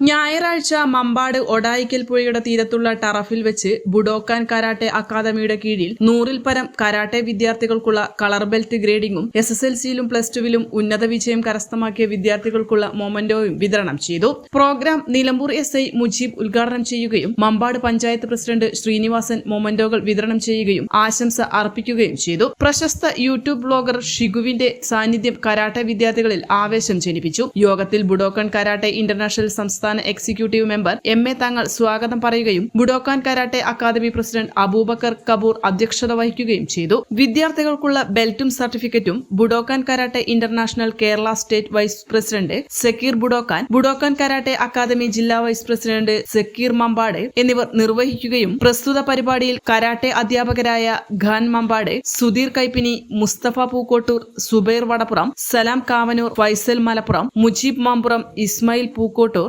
ഞായറാഴ്ച മമ്പാട് ഒടായിക്കൽ പുഴയുടെ തീരത്തുള്ള ടറഫിൽ വെച്ച് ബുഡോക്കാൻ കരാട്ടെ അക്കാദമിയുടെ കീഴിൽ നൂറിൽ പരം കരാട്ടെ വിദ്യാർത്ഥികൾക്കുള്ള കളർ ബെൽറ്റ് ഗ്രേഡിംഗും എസ് എസ് എൽ സിയിലും പ്ലസ് ടുവിലും ഉന്നത വിജയം കരസ്ഥമാക്കിയ വിദ്യാർത്ഥികൾക്കുള്ള മൊമന്റോയും വിതരണം ചെയ്തു. Programme Nilambur S I Mujeeb ഉദ്ഘാടനം ചെയ്യുകയും മമ്പാട് പഞ്ചായത്ത് പ്രസിഡന്റ് ശ്രീനിവാസൻ മൊമന്റോകൾ വിതരണം ചെയ്യുകയും ആശംസ അർപ്പിക്കുകയും ചെയ്തു. പ്രശസ്ത യൂട്യൂബ് ബ്ലോഗർ ഷിഗുവിന്റെ സാന്നിധ്യം കരാട്ടെ വിദ്യാർത്ഥികളിൽ ആവേശം ജനിപ്പിച്ചു. യോഗത്തിൽ ബുഡോക്കൺ കരാട്ടെ ഇന്റർനാഷണൽ സംസ്ഥാന executive member M A Thangal സ്വാഗതം പറയുകയും Budokan karate academy president Abubakar Kapoor അധ്യക്ഷത വഹിക്കുകയും ചെയ്തു. വിദ്യാർത്ഥികൾക്കുള്ള ബെൽറ്റും സർട്ടിഫിക്കറ്റും Budokan karate international Kerala state vice president Zakir Budokan Budokan karate academy ജില്ലാ വൈസ് പ്രസിഡന്റ് സക്കീർ മമ്പാട് എന്നിവർ നിർവഹിക്കുകയും പ്രസ്തുത പരിപാടിയിൽ കരാട്ടെ അധ്യാപകരായ ഖാൻ മമ്പാട് സുധീർ കൈപ്പിനി മുസ്തഫ പൂക്കോട്ടൂർ സുബൈർ വടപ്പുറം സലാം Kavanur Faisal Malappuram Mujeeb മാമ്പുറം Ismail Pookkottur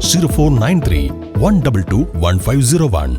Zero four nine three one double two one five zero one